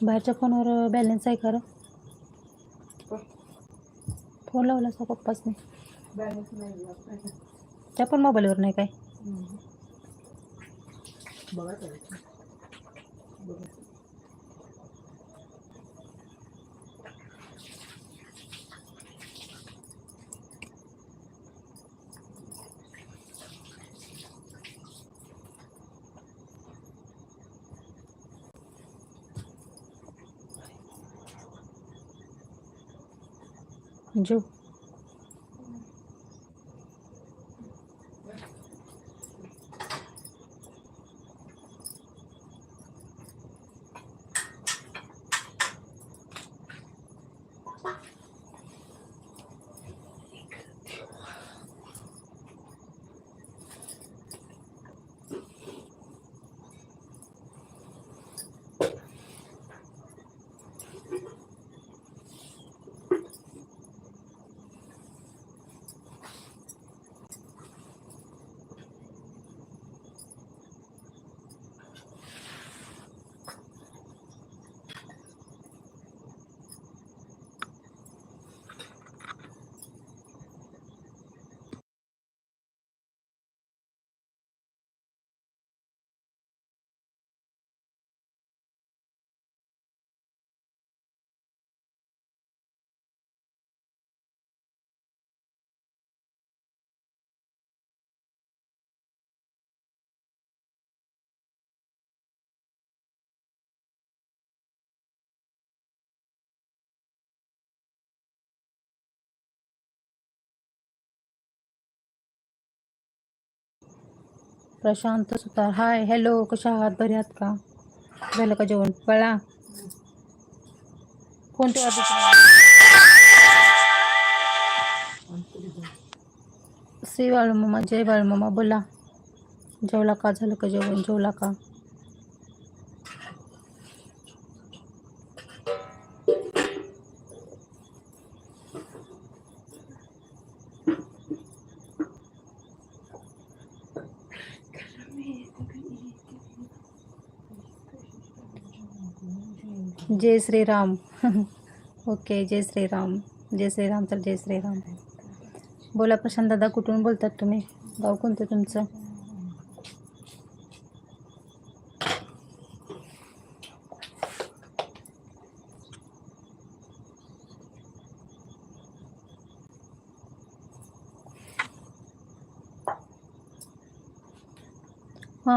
बाहेरच्या फोनवर बॅलन्स आहे खरं. फोन लावला असा पप्पाच नाही त्या पण मोबाईलवर नाही काय? जो प्रशांत सुतार. हाय हेलो कशा आहात? बरे आहात का? झालं का जेवण? पळा सी श्री बाळूमामा, जय बाळूमामा, बोला. जेवला का? झालं का जेवला का? जय श्रीराम. ओके जय श्रीराम. जय श्रीराम तर जय श्रीराम. बोला प्रशांत दादा कुठून बोलतात तुम्ही? गाव कोणतं तुमचं?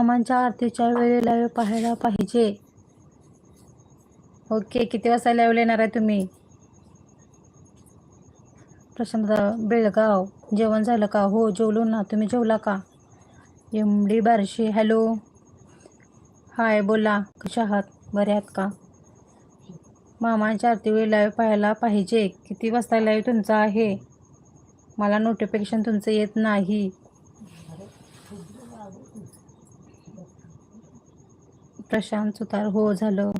मामांच्या आरतीच्या वेळेला पाहायला पाहिजे. ओके किती वाजता लाईव्ह येणार आहे तुम्ही? प्रशांत बेळगाव. जेवण झालं का? हो जेवलो ना. तुम्ही जेवला का? M D Barshi. Hello hi बोला. कशा आहात? बरे आहात का? मामांच्या आरती वेळ लाईव्ह पाहायला पाहिजे. किती वाजता लाईव्ह तुमचा आहे? मला नोटिफिकेशन तुमचं येत नाही. प्रशांत सुतार हो झालं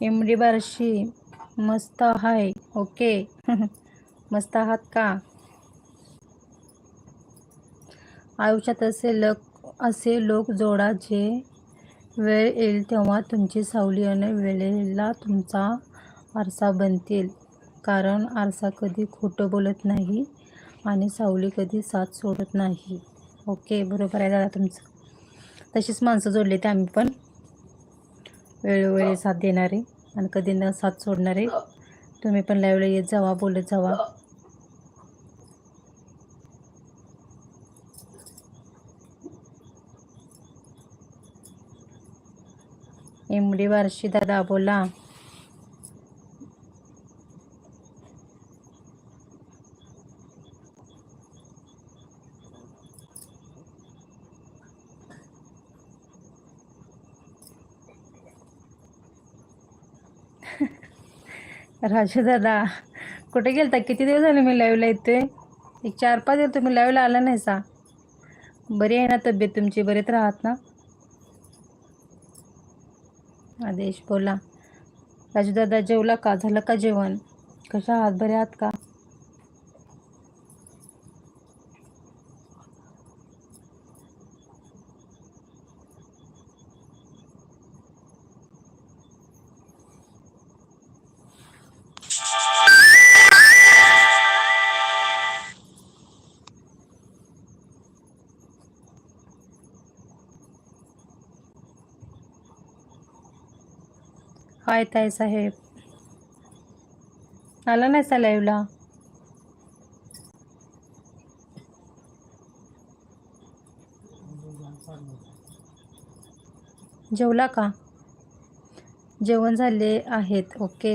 एम डी बारशी मस्त हाय ओके. मस्त आहात का? आयुष्यात असे लोक असे लोक जोडा जे वेळ येईल तेव्हा तुमची सावली आणि वेळेला तुमचा आरसा बनतील. कारण आरसा कधी खोटं बोलत नाही आणि सावली कधी साथ सोडत नाही. ओके बरोबर आहे दादा तुमचं. तशीच माणसं जोडली ते आम्ही पण वेळोवेळी साथ देणारे. आणि कधी न साथ सोडणारे. तुम्ही पण लाईव्हला येत जावा बोलत जावा. एम बारशी दादा बोला. दादा कुठे गेलता? किती दिवस झाले मी लाईव्हला येतोय एक चार पाच दिवस तुम्ही लाईव्हला आला नाही सा बरी आहे ना तब्येत तुमची? बरीच राहत ना? आदेश बोला. राजूदादा जेवला का? झालं का जेवण? कशा आहात? बरे आहात का? हाय ताई साहेब? आला नाही सा लाईव्हला? जेवला का? जेवण झाले आहेत ओके.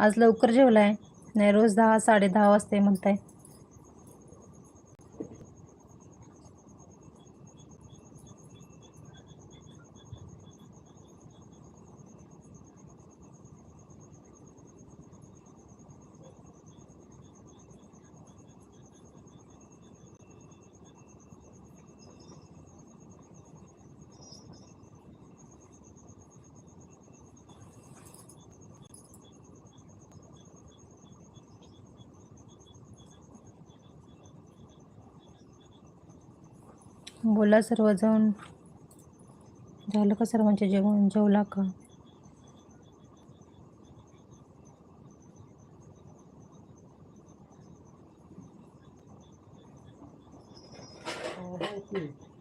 आज लवकर जेवलाय. नाही रोज दहा साडे दहा वाजते म्हणताय. बोला सर्व जाऊन झालं का सर्वांचे म्हणजे जेवण जेवला का? हो, हो, हो.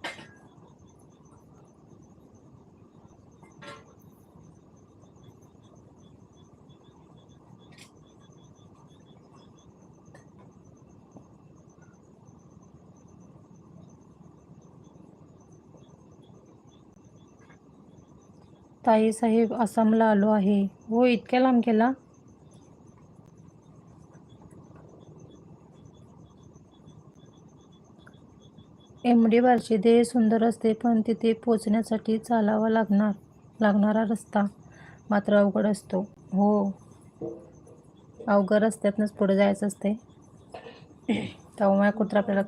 ताईसाहेब आसामला आलो आहे. हो इतक्या लांब गेला? एम डी बारचे देह सुंदर असते पण तिथे पोचण्यासाठी चालावा लागणार लागणारा रस्ता मात्र अवघड असतो. हो. अवघड रस्त्यातनंच पुढे जायचं असते. तेव्हा कुत्र आपल्याला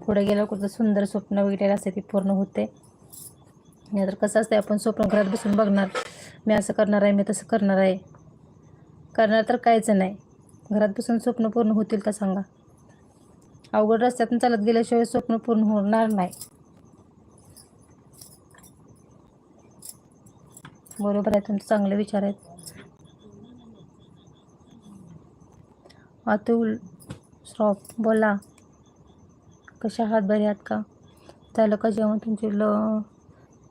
पुढे गेलं कुठं सुंदर स्वप्न वगैरे असते ती पूर्ण होते. नाहीतर कसं असतं आपण स्वप्न घरात बसून बघणार. मी असं करणार आहे मी तसं करणार आहे. करणार तर काहीच नाही. घरात बसून स्वप्न पूर्ण होतील का सांगा. अवघड रस्त्यातून चालत गेल्याशिवाय स्वप्न पूर्ण होणार नाही. बरोबर आहे तुमचे चांगले विचार आहेत. अतुल श्रॉफ बोला. कशा आहात? बरे आहात का? झालं का जेवण तुमची ल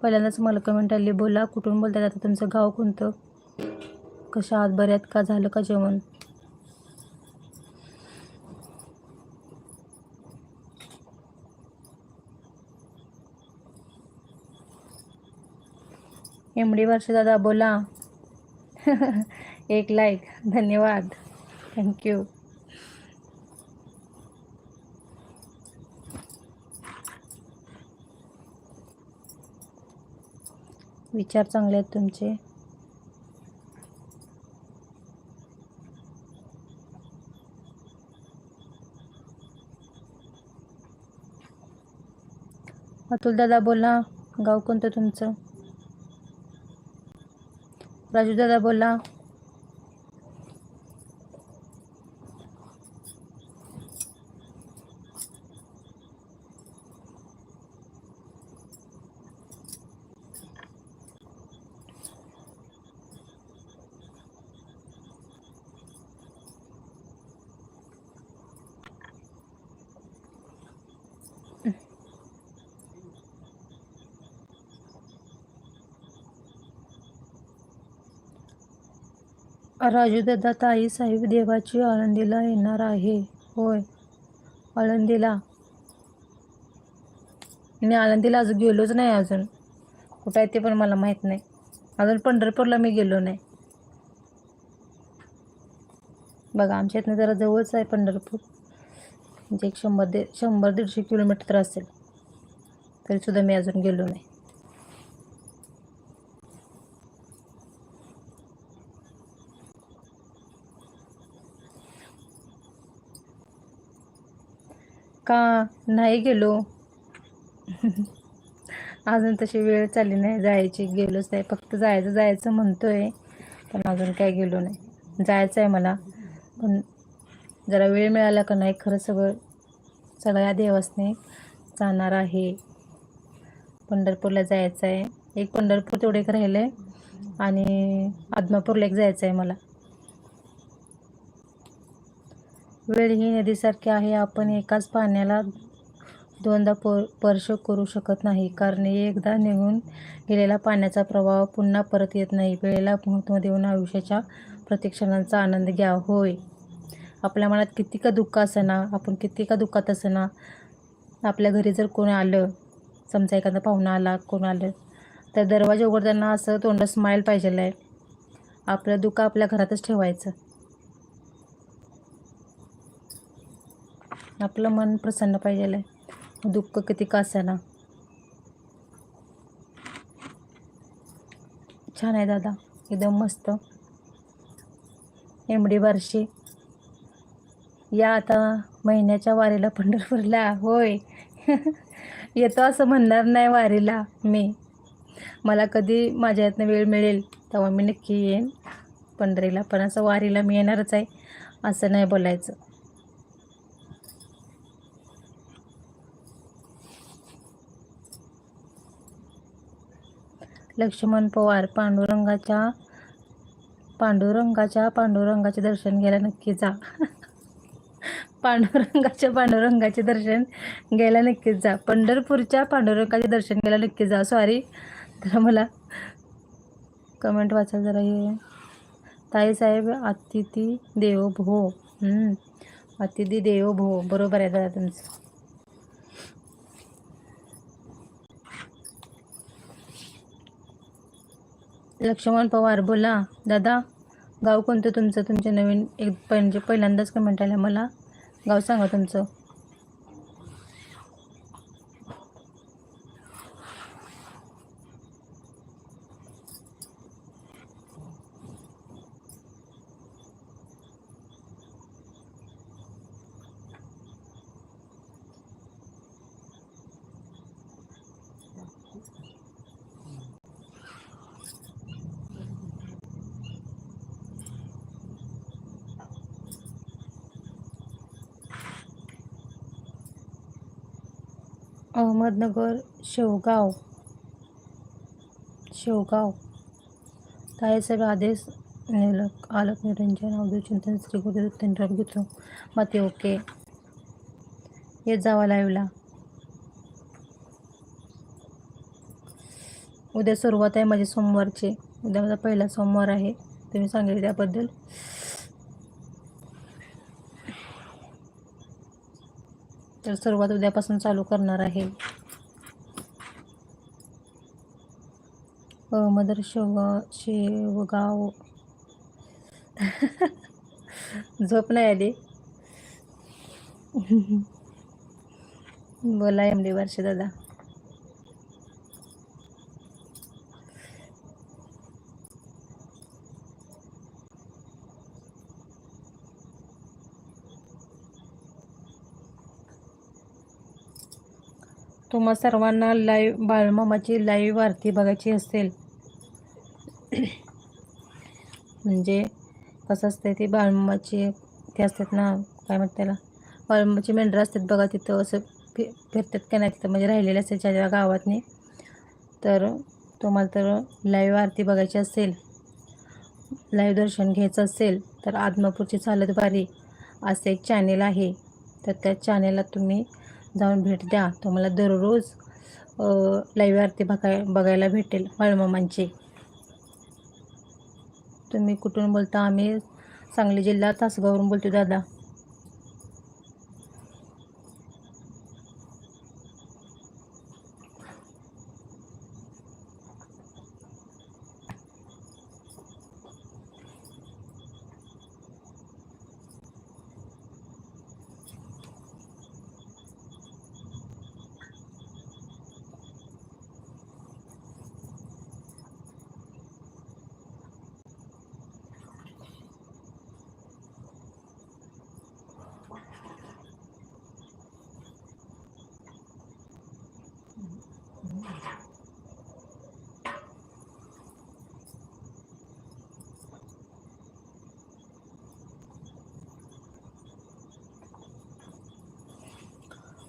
पहिल्यांदाच मला कमेंट आली बोला कुठून बोलतात? आता तुमचं गाव कोणतं? कशा आहात? बऱ्यात आहेत का? झालं का जेवण? एमडी वर्ष दादा बोला. एक लाईक धन्यवाद. थँक्यू विचार चांगले आहेत तुमचे. अतुल दादा बोला गाव कोणतं तुमचं? राजू दादा बोला. राजू दादा ताई साहेब देवाची आळंदीला येणार आहे. होय. आळंदीला. मी आळंदीला अजून गेलोच नाही अजून. कुठं आहे ते पण मला माहीत नाही. अजून पंढरपूरला मी गेलो नाही. बघा आमच्या इथनं जरा जवळच आहे पंढरपूर. म्हणजे एक शंभर दे शंभर दीडशे किलोमीटर तर असेल तरीसुद्धा मी अजून गेलो नाही. का नाही गेलो? अजून तशी वेळ चालली नाही. जायची गेलोच नाही. फक्त जायचं जायचं म्हणतोय. पण अजून काय गेलो नाही. जायचं आहे मला. पण जरा वेळ मिळाला का नाही खरं सगळं सगळ्या देवासने जाणार आहे. पंढरपूरला जायचं आहे. एक पंढरपूर तेवढे एक राहिलं आहे आणि आदमापूरला एक जायचं आहे मला. वेळ ही नदीसारखी आहे. आपण एकाच पाण्याला दोनदा प स्पर्श करू शकत नाही. कारण एकदा निघून गेलेला पाण्याचा प्रवाह पुन्हा परत येत नाही. वेळेला महत्त्व देऊन आयुष्याच्या प्रतिक्षणांचा आनंद घ्या. होय. आपल्या मनात किती का दुःख ना आपण किती का दुःखात ना आपल्या घरी जर कोणी आलं समजा एखादा पाहुणा आला कोण आलं तर दरवाजा उघडताना असं तोंड स्माईल पाहिजेलं आहे. आपलं दुःख आपल्या घरातच ठेवायचं. आपलं मन प्रसन्न पाहिजे आहे. दुःख किती का छान आहे दादा. एकदम मस्त. M D Barshi. या आता महिन्याच्या वारीला पंढरपूरला. होय. येतो असं म्हणणार नाही वारीला मी. मला कधी माझ्या यातनं वेळ मिळेल तेव्हा मी नक्की येईन. पंढरीला. पण असं वारीला मी येणारच आहे. असं नाही बोलायचं. लक्ष्मण पवार पांडुरंगाच्या पांडुरंगाच्या पांडुरंगाचे दर्शन घ्यायला नक्की जा. पांडुरंगाच्या पांडुरंगाचे दर्शन घ्यायला नक्कीच जा. पंढरपूरच्या पांडुरंगाचे दर्शन घ्यायला नक्की जा. सॉरी तर मला कमेंट वाचा जरा हे. ताईसाहेब अतिथी देवो भो अतिथी देवो भो बरोबर आहे दादा तुमचं. लक्ष्मण पवार बोला. दादा गाव कोणतं तुमचं? तुमचे नवीन एक म्हणजे पहिल्यांदाच कमेंट आलं मला. गाव सांगा तुमचं. अहमदनगर शेवगाव. शेवगाव. तायसाहेब आदेश निलक आलक निरंजन अवधू चिंतन श्री गुरु दत्तेंद्र घेतो मते ओके. येत जावा लाईव्हला उद्या सुरुवात आहे माझी सोमवारची. उद्या माझा पहिला सोमवार आहे. तुम्ही सांगितले त्याबद्दल. तर सुरुवात उद्यापासून चालू करणार आहे. मदर शेव शेवगाव. झोप नाही आली. बोला एम डी वर्ष दादा तुम्हा सर्वांना लाईव्ह बाळमामाची लाईव्ह आरती बघायची असेल. म्हणजे कसं असतं ती बाळमामाची ते असतात ना काय म्हणतात त्याला? बाळमामाची मेंढरं असतात बघा तिथं असं फि फिरतात का नाही तिथं म्हणजे राहिलेले असतात ज्या गावातनी. तर तुम्हाला तर लाईव्ह आरती बघायची असेल लाईव्ह दर्शन घ्यायचं असेल तर आदमापूरची चालत बारी असं एक चॅनेल आहे. तर त्या चॅनेलला तुम्ही जाऊन भेट द्या. तुम्हाला दररोज लाईव्ह आरती बघाय बघायला भेटेल बाळमामांची. तुम्ही कुठून बोलता? आम्ही सांगली जिल्हा तासगाववरून बोलतो दादा.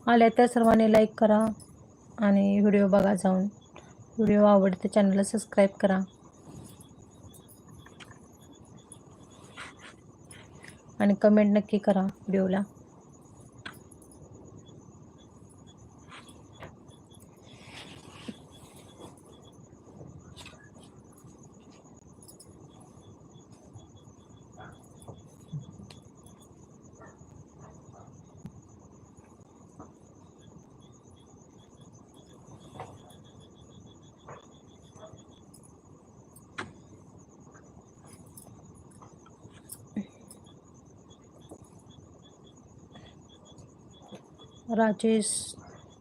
आल्या त्या सर्वांनी लाईक करा आणि व्हिडिओ बघा जाऊन. व्हिडिओ आवडते चॅनलला सबस्क्राईब करा. आणि कमेंट नक्की करा व्हिडिओला राजेश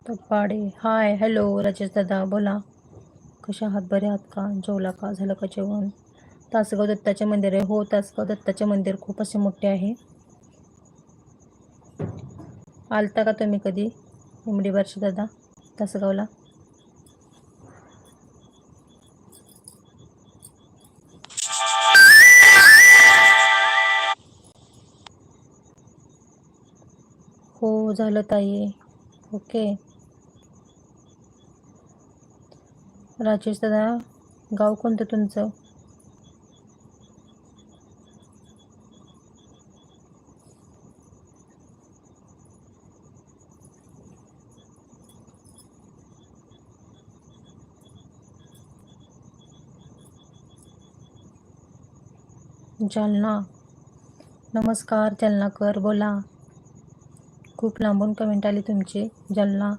तपाडे हाय हॅलो राजेश दादा बोला. कशा आहात? बरे आहात का? जेवला का? झालं का जेवण? तासगाव दत्ताचे मंदिर आहे. हो तासगाव दत्ताचे मंदिर खूप असे मोठे आहे. आलता का तुम्ही कधी? इमडी वर्ष दादा तासगावला? झालं ताई. ओके. राजेश दादा गाव कोणतं तुमचं? जालना. नमस्कार जालनाकर बोला. खूप लांबून कमेंट आली तुमची. जालना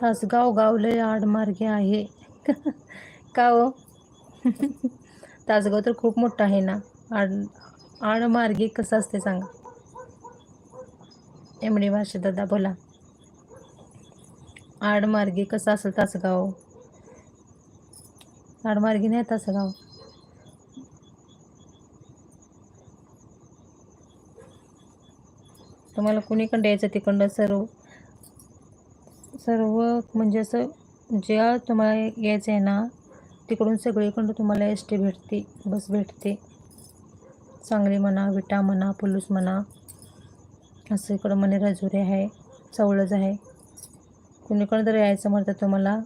तासगाव गावले आडमार्गे आहे. का हो? तासगाव तर खूप मोठं आहे ना. आड आडमार्गे कसं असते सांगा? एमडी भाषे दादा बोला. आडमार्गे कसं असेल तासगाव? आडमार्गे नाही तासगाव. तुम्हाला कुणीकडं यायचं तिकडं? सर्व सर्व म्हणजे असं ज्या तुम्हाला यायचं आहे ना तिकडून सगळीकडं तुम्हाला एस टी भेटते बस भेटते. सांगली म्हणा विटा म्हणा पुलूस म्हणा असं इकडं म्हणे राजुरी आहे चवळज आहे. कुणीकडं जर यायचं म्हणतं तुम्हाला.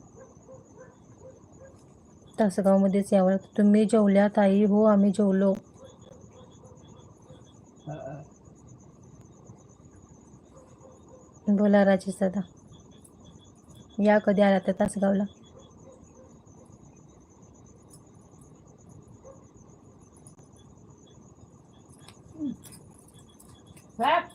तासगावमध्येच यावं लागतं. तुम्ही जेवल्या ताई हो आम्ही जेवलो. बोला राजेश दादा. Ya, Codiara, te estás doblando. Clap.